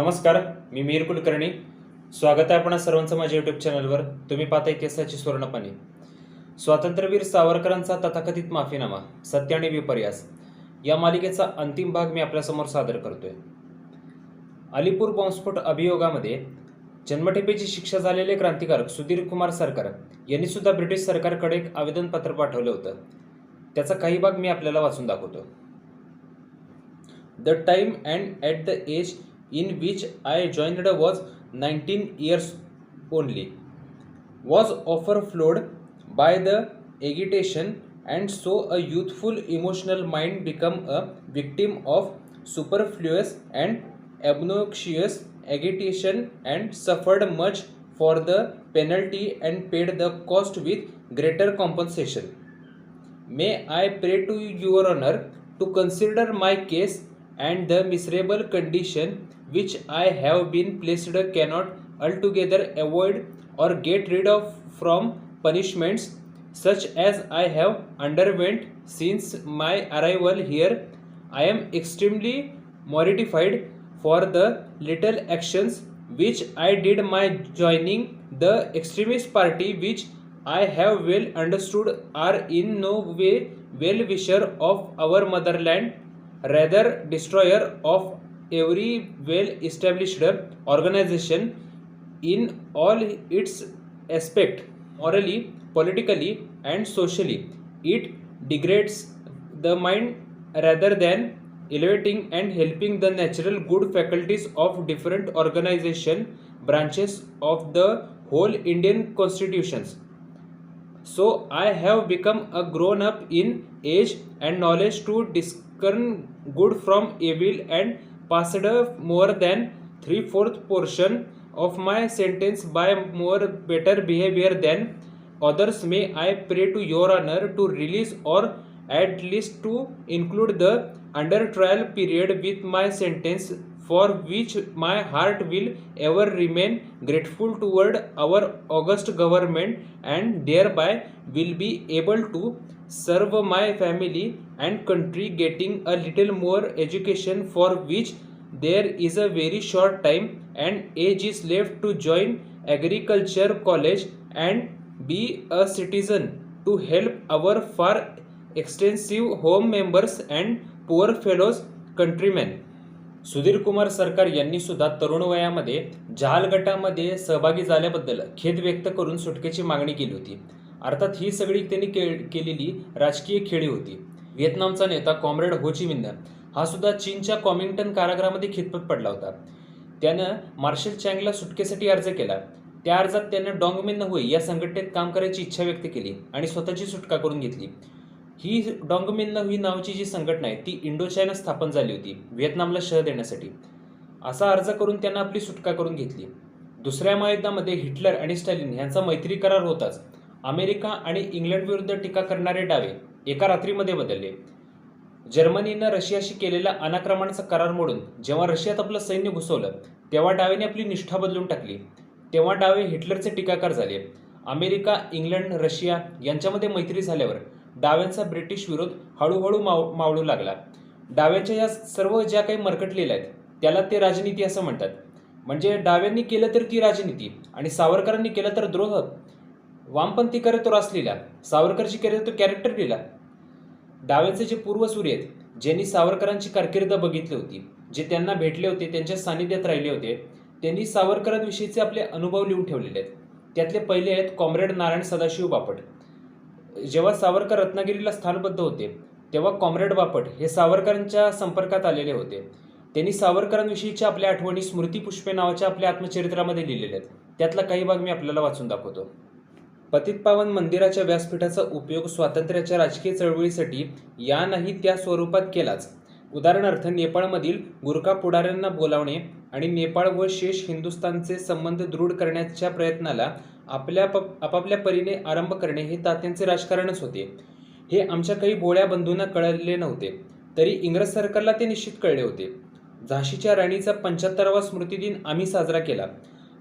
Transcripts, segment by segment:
नमस्कार कुलकर्णी. स्वागत आहे आपण सर्वांचं माझ्या यूट्यूब चॅनलवर तुम्ही पाहता इतिहासाची स्वर्णपणे. स्वातंत्र्यवीर सावरकरांचा तथाकथित माफीनामा सत्य आणि विपर्यास या मालिकेचा अंतिम भाग मी आपल्यासमोर सादर करतोय. अलीपूर बॉम्बस्फोट अभियोगामध्ये जन्मठेपेची शिक्षा झालेले क्रांतिकारक सुधीर कुमार सरकार यांनी सुद्धा ब्रिटिश सरकारकडे एक आवेदनपत्र पाठवलं होतं. त्याचा काही भाग मी आपल्याला वाचून दाखवतो. The time and at the age in which I joined was 19 years only. Was overflowed by the agitation, and so a youthful emotional mind become a victim of superfluous and obnoxious agitation and suffered much for the penalty and paid the cost with greater compensation. May I pray to your honor to consider my case and the miserable condition which I have been placed cannot altogether avoid or get rid of from punishments such as I have underwent since my arrival here. I am extremely mortified for the little actions which I did my joining the extremist party which I have well understood are in no way well wisher of our motherland rather destroyer of every well established organization in all its aspect morally politically and socially. It degrades the mind rather than elevating and helping the natural good faculties of different organization branches of the whole indian constitutions so I have become a grown up in age and knowledge to discern good from evil and passed more than three fourth portion of my sentence by more better behavior than others. May I pray to your honor to release or at least to include the under trial period with my sentence for which my heart will ever remain grateful toward our august government and thereby will be able to serve my family and country getting a little more education for which there is a very short time and age is left to join agriculture college and be a citizen to help our far extensive home members and poor fellows countrymen Sudhir Kumar Sarkar यांनी सुद्धा तरुण वयामध्ये जहाल गटामध्ये सहभागी झाल्याबद्दल खेद व्यक्त करून सुटकेची मागणी केली होती. अर्थात ही सगळी त्यांनी के केलेली राजकीय खेळी होती. व्हिएतनामचा नेता कॉम्रेड हो हा सुद्धा चीनच्या कॉमिंग्टन कारागृहामध्ये खितपत पडला होता. त्यानं मार्शल चँगला सुटकेसाठी अर्ज केला. त्या अर्जात त्यानं डॉंगमिन होई या संघटनेत काम करायची इच्छा व्यक्त केली आणि स्वतःची सुटका करून घेतली. ही डॉंगमिन ही नावाची जी संघटना आहे ती इंडोचायना स्थापन झाली होती व्हिएतनामला शह देण्यासाठी. असा अर्ज करून त्यांना आपली सुटका करून घेतली. दुसऱ्या महायुद्धामध्ये हिटलर आणि स्टॅलिन यांचा मैत्री करार होताच. अमेरिका आणि इंग्लंड विरुद्ध टीका करणारे डावे एका रात्रीमध्ये बदलले. जर्मनीनं रशियाशी केलेला अनाक्रमणाचा करार मोडून जेव्हा रशियात आपलं सैन्य घुसवलं तेव्हा डावेने आपली निष्ठा बदलून टाकली. तेव्हा डावे हिटलरचे टीकाकार झाले. अमेरिका इंग्लंड रशिया यांच्यामध्ये मैत्री झाल्यावर डाव्यांचा ब्रिटिश विरोध हळूहळू माव मावळू लागला. डाव्यांच्या या सर्व ज्या काही मरकटलेल्या आहेत त्याला ते राजनीती असं म्हणतात. म्हणजे डाव्यांनी केलं तर ती राजनीती आणि सावरकरांनी केलं तर द्रोह. वामपंथी करे तो रासलेला सावरकरची करे तो कॅरेक्टर लिहिला. डाव्यांचे जे पूर्वसूरी आहेत ज्यांनी सावरकरांची कारकीर्द बघितली होती जे त्यांना भेटले होते त्यांच्या सानिध्यात राहिले होते त्यांनी सावरकरांविषयीचे आपले अनुभव लिहून ठेवलेले आहेत. त्यातले पहिले आहेत कॉम्रेड नारायण सदाशिव बापट. जेव्हा सावरकर रत्नागिरीला स्थानबद्ध होते तेव्हा कॉम्रेड बापट हे सावरकरांच्या संपर्कात आलेले होते. त्यांनी सावरकरांविषयीच्या आपल्या आठवणी स्मृतिपुष्पे नावाच्या आपल्या आत्मचरित्रामध्ये लिहिलेल्या आहेत. त्यातला काही भाग मी आपल्याला वाचून दाखवतो. पतितपावन मंदिराच्या व्यासपीठाचा उपयोग स्वातंत्र्याच्या राजकीय चळवळीसाठी या नाही त्या स्वरूपात केलाच. उदाहरणार्थ नेपाळमधील गुरखा पुढाऱ्यांना बोलावणे आणि नेपाळ व शेष हिंदुस्थानचे संबंध दृढ करण्याच्या प्रयत्नाला आपल्या आपापल्या परीने आरंभ करणे हे तात्यांचे राजकारणच होते. हे आमच्या काही बोळ्या बंधूंना कळले नव्हते. तरी इंग्रज सरकारला ते निश्चित कळले होते. झाशीच्या राणीचा पंच्याहत्तरावा स्मृतिदिन आम्ही साजरा केला.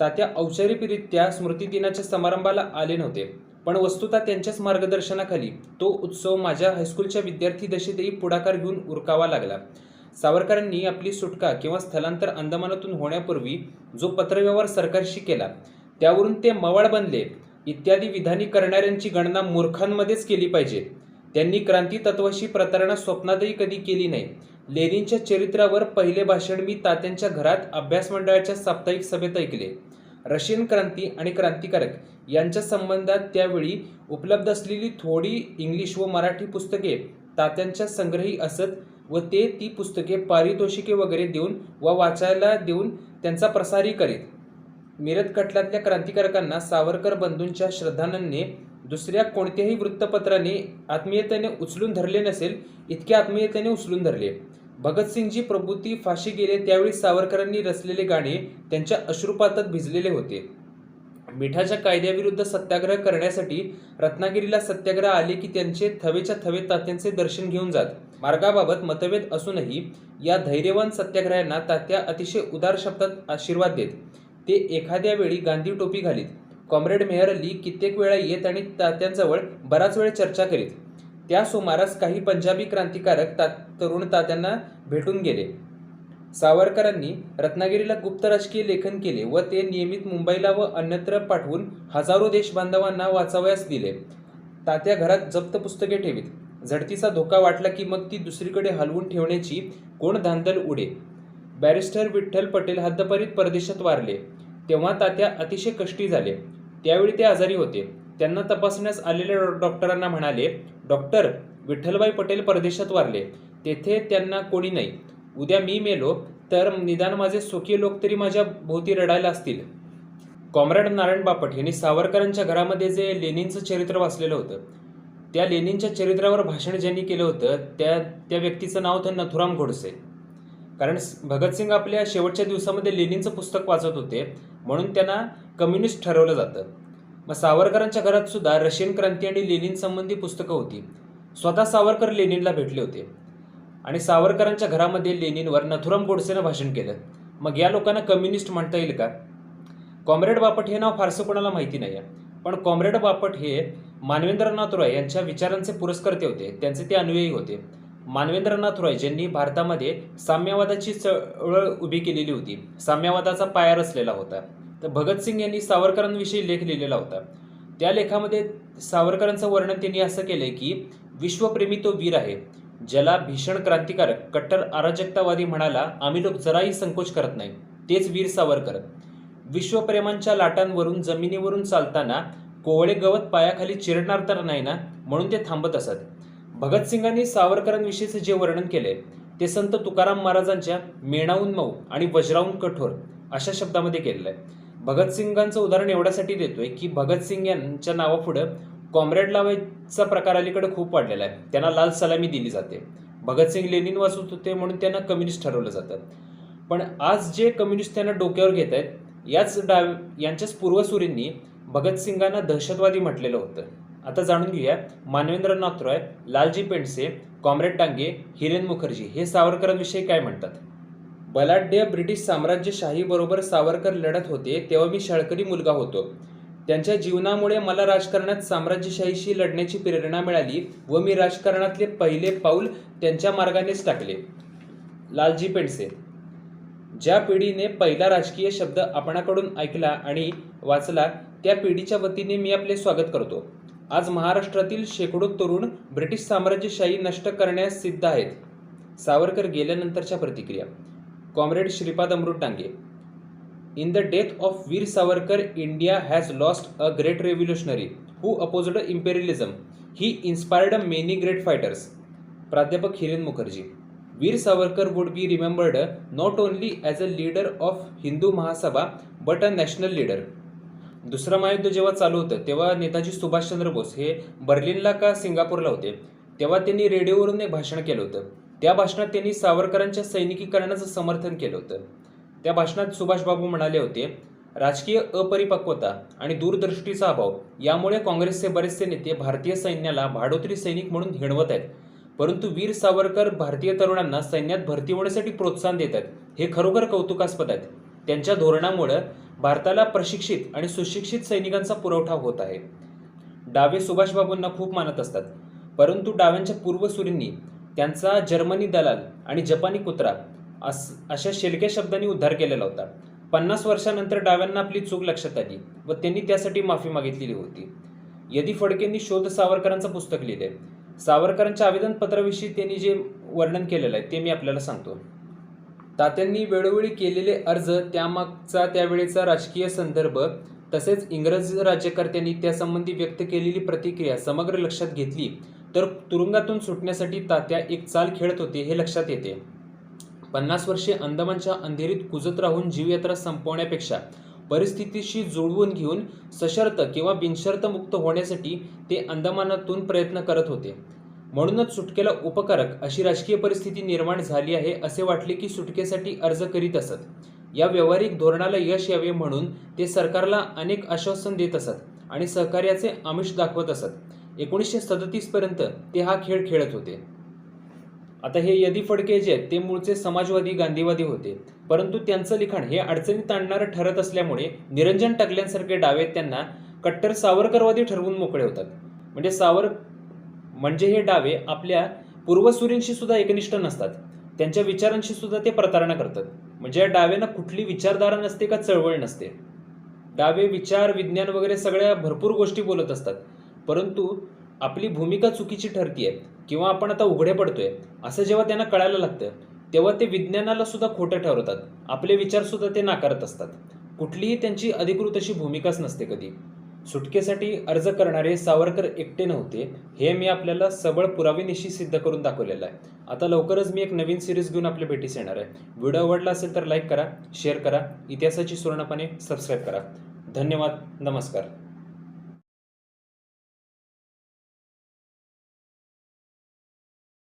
तात्या औपचारिकरित्या स्मृतिदिनाच्या समारंभाला आले नव्हते. पण वस्तुतः त्यांच्याच मार्गदर्शनाखाली तो उत्सव माझ्या हायस्कूलच्या विद्यार्थी दशेतही पुढाकार घेऊन उरकावा लागला. सावरकरांनी आपली सुटका किंवा स्थलांतर अंदमानातून होण्यापूर्वी जो पत्रव्यवहार सरकारशी केला त्यावरून ते मवाळ बनले. इत्यादी विधानी करणाऱ्यांची गणना मूर्खांमध्येच केली पाहिजे. त्यांनी क्रांती तत्वाशी प्रतारणा स्वप्नातही कधी केली नाही. लेनिनच्या चरित्रावर पहिले भाषण मी तात्यांच्या घरात अभ्यास मंडळाच्या साप्ताहिक सभेत ऐकले. रशियन क्रांती आणि क्रांतिकारक यांच्या संबंधात त्यावेळी उपलब्ध असलेली थोडी इंग्लिश व मराठी पुस्तके तात्यांच्या संग्रही असत व ते ती पुस्तके पारितोषिके वगैरे देऊन व वाचायला देऊन त्यांचा प्रसारही करीत. मिरज कटलातल्या क्रांतिकारकांना सावरकर बंधूंच्या श्रद्धानंदने दुसऱ्या कोणत्याही वृत्तपत्राने आत्मीयतेने उचलून धरले नसेल इतक्या आत्मीयतेने उचलून धरले. भगतसिंगजी प्रभूती फाशी गेले त्यावेळी सावरकरांनी रचलेले गाणे त्यांच्या अश्रुपातात भिजलेले होते. मिठाच्या कायद्याविरुद्ध सत्याग्रह करण्यासाठी रत्नागिरीला सत्याग्रह आले की त्यांचे थवेच्या थवे तात्यांचे दर्शन घेऊन जात. मार्गाबाबत मतभेद असूनही या धैर्यवान सत्याग्रह्यांना तात्या अतिशय उदार शब्दात आशीर्वाद देत. ते एखाद्या वेळी गांधी टोपी घालीत. कॉम्रेड मेहर अली कित्येक वेळा येत आणि तात्यांजवळ बराच वेळ चर्चा करीत. त्या सुमारास काही पंजाबी क्रांतिकारक ता तरुण तात्यांना भेटून गेले. सावरकरांनी रत्नागिरीला गुप्त राजकीय लेखन केले व ते नियमित मुंबईला व अन्यत्र पाठवून हजारो देशबांधवांना वाचावयास दिले. तात्या घरात जप्त पुस्तके ठेवीत. झडतीचा धोका वाटला की मग ती दुसरीकडे हलवून ठेवण्याची कोण धांदल उडे. बॅरिस्टर विठ्ठल पटेल हद्दपरीत परदेशात वारले. तेव्हा तात्या अतिशय कष्टी झाले. त्यावेळी ते आजारी होते. त्यांना तपासण्यास आलेल्या डॉ- डॉक्टरांना म्हणाले डॉक्टर विठ्ठलबाई पटेल परदेशात वारले. तेथे त्यांना कोणी नाही. उद्या मी मेलो तर निदान माझे सुखी लोक तरी माझ्या भोवती रडायला असतील. कॉम्रेड नारायण बापट यांनी सावरकरांच्या घरामध्ये जे लेनिनचं चरित्र वाचलेलं होतं त्या लेनिनच्या चरित्रावर भाषण ज्यांनी केलं होतं त्या त्या व्यक्तीचं नाव होतं नथुराम घोडसे. कारण भगतसिंग आपल्या शेवटच्या दिवसामध्ये लेनिनचं पुस्तक वाचत होते म्हणून त्यांना कम्युनिस्ट ठरवलं जातं. मग सावरकरांच्या घरात सुद्धा रशियन क्रांती आणि लेनिन संबंधी पुस्तकं होती. स्वतः सावरकर लेनिनला भेटले होते. आणि सावरकरांच्या घरामध्ये लेनिनवर नथुराम गोडसेनं भाषण केलं. मग या लोकांना कम्युनिस्ट म्हणता येईल का? कॉम्रेड बापट हे नाव फारसं कोणाला माहिती नाही आहे पण कॉम्रेड बापट हे मानवेंद्रनाथ रॉय यांच्या विचारांचे पुरस्कर्ते होते. त्यांचे ते अनुयायी होते. मानवेंद्रनाथ रॉय ज्यांनी भारतामध्ये साम्यवादाची चळवळ उभी केलेली होती साम्यवादाचा पाया रचलेला होता. तर भगतसिंग यांनी सावरकरांविषयी लेख लिहिलेला होता. त्या लेखामध्ये सावरकरांचं वर्णन त्यांनी असं केलंय की विश्वप्रेमी तो वीर आहे ज्याला भीषण क्रांतिकारक कट्टर अराजकतावादी म्हणाला आम्ही लोक जराही संकोच करत नाही तेच वीर सावरकर. विश्वप्रेमांच्या लाटांवरून जमिनीवरून चालताना कोवळे गवत पायाखाली चिरडणार तर नाही ना म्हणून ते थांबत असत. भगतसिंगांनी सावरकरांविषयीचं जे वर्णन केले ते संत तुकाराम महाराजांच्या मेणावून मऊ आणि वज्रावून कठोर अशा शब्दामध्ये केलेलं आहे. भगतसिंगांचं उदाहरण एवढ्यासाठी देतोय की भगतसिंग यांच्या नावापुढं कॉम्रेड लावायचा प्रकार अलीकडे खूप वाढलेला आहे. त्यांना लाल सलामी दिली जाते. भगतसिंग लेनिन वाचत होते म्हणून त्यांना कम्युनिस्ट ठरवलं जातं. पण आज जे कम्युनिस्ट त्यांना डोक्यावर घेत आहेत याच डाव यांच्याच पूर्वसुरींनी भगतसिंगांना दहशतवादी म्हटलेलं होतं. आता जाणून घेऊया मानवेंद्रनाथ रॉय लालजी पेंडसे कॉम्रेड डांगे हिरेन मुखर्जी हे सावरकरांविषयी काय म्हणतात? बलाढ्य ब्रिटिश साम्राज्यशाहीबरोबर सावरकर लढत होते तेव्हा मी शाळकरी मुलगा होतो. त्यांच्या जीवनामुळे मला राजकारणात साम्राज्यशाहीशी लढण्याची प्रेरणा मिळाली व मी राजकारणातले पहिले पाऊल त्यांच्या मार्गानेच टाकले. लालजी पेंडसे ज्या पिढीने पहिला राजकीय शब्द आपणाकडून ऐकला आणि वाचला त्या पिढीच्या वतीने मी आपले स्वागत करतो. आज महाराष्ट्रातील शेकडो तरुण ब्रिटिश साम्राज्यशाही नष्ट करण्यास सिद्ध आहेत. सावरकर गेल्यानंतरच्या प्रतिक्रिया. Comrade Shripad Amrit Dange. In the death of Veer Savarkar India has lost a great revolutionary who opposed imperialism. He inspired many great fighters. प्राध्यापक Hiren Mukherjee. Veer Savarkar would be remembered not only as a leader of Hindu Mahasabha but a national leader. दुसरं महायुद्ध जेव्हा चालू होतं तेव्हा नेताजी सुभाषचंद्र बोस हे बर्लिनला का सिंगापूरला होते? तेव्हा त्यांनी रेडिओवरून एक भाषण केलं होतं. त्या भाषणात त्यांनी सावरकरांच्या सैनिकीकरणाचं समर्थन केलं होतं. त्या भाषणात सुभाषबाबू म्हणाले होते राजकीय अपरिपक्वता आणि दूरदृष्टीचा अभाव यामुळे काँग्रेसचे बरेचसे नेते भारतीय सैन्याला भाडोत्री सैनिक म्हणून हिणवत आहेत. परंतु वीर सावरकर भारतीय तरुणांना सैन्यात भरती होण्यासाठी प्रोत्साहन देत आहेत. हे खरोखर कौतुकास्पद आहेत. त्यांच्या धोरणामुळं भारताला प्रशिक्षित आणि सुशिक्षित सैनिकांचा पुरवठा होत आहे. डावे सुभाषबाबूंना खूप मानत असतात परंतु डाव्यांच्या पूर्वसुरींनी त्यांचा जर्मनी दलाल आणि जपानी कुत्रा अस अशा शेलक्या शब्दांनी उद्धार केलेला होता. पन्नास वर्षानंतर डाव्यांना आपली चूक लक्षात आली व त्यांनी त्यासाठी माफी मागितलेली होती. यदी फडकेंनी शोध सावरकरांचं पुस्तक लिहिले सावरकरांच्या आवेदनपत्राविषयी त्यांनी जे वर्णन केलेलं आहे ते मी आपल्याला सांगतो. तात्यांनी वेळोवेळी केलेले अर्ज त्यामागचा त्यावेळेचा राजकीय संदर्भ तसेच इंग्रज राज्यकर्त्यांनी त्यासंबंधी व्यक्त केलेली प्रतिक्रिया समग्र लक्षात घेतली. तर तुरुंगातून सुटण्यासाठी तात्या एक चाल खेळत होते हे लक्षात येते. पन्नास वर्षे अंदमानच्या अंधेरीत कुजत राहून जीवयात्रा संपवण्यापेक्षा परिस्थितीशी जुळवून घेऊन सशर्त किंवा बिनशर्त मुक्त होण्यासाठी ते अंदमानातून प्रयत्न करत होते. म्हणूनच सुटकेला उपकारक अशी राजकीय परिस्थिती निर्माण झाली आहे असे वाटले की सुटकेसाठी अर्ज करीत असत. या व्यावहारिक धोरणाला यश यावे म्हणून ते सरकारला अनेक आश्वासन देत असत आणि सहकार्याचे आमिष दाखवत असत. एकोणीसशे सदतीस पर्यंत ते हा खेळ खेळत होते. आता हे यदी फडके जे आहेत ते मूळचे समाजवादी गांधीवादी होते. परंतु त्यांचं लिखाण हे अडचणीत आणणारं ठरत असल्यामुळे निरंजन टकल्यांसारखे डावे त्यांना कट्टर सावरकरवादी ठरवून मोकळे होतात. म्हणजे सावर म्हणजे हे डावे आपल्या पूर्वसुरींशी सुद्धा एकनिष्ठ नसतात. त्यांच्या विचारांशी सुद्धा ते प्रतारणा करतात. म्हणजे या डाव्यांना कुठली विचारधारा नसते का चळवळ नसते. डावे विचार विज्ञान वगैरे सगळ्या भरपूर गोष्टी बोलत असतात. परंतु आपली भूमिका चुकीची ठरतीये किंवा आपण आता उघडे पडतोय असं जेव्हा त्यांना कळायला लागतं तेव्हा ते विज्ञानाला सुद्धा खोटं ठरवतात. आपले विचार सुद्धा ते नाकारत असतात. कुठलीही त्यांची अधिकृत अशी भूमिकाच नसते कधी. सुटकेसाठी अर्ज करणारे सावरकर एकटे नव्हते. हे मी आपल्याला सबळ पुरावेनिशी सिद्ध करून दाखवलेलं आहे. आता लवकरच मी एक नवीन सिरीज घेऊन आपल्या भेटीस येणार आहे. व्हिडिओ आवडला असेल तर लाईक करा शेअर करा. इतिहासाची सुवर्णपणे सबस्क्राईब करा. धन्यवाद. नमस्कार.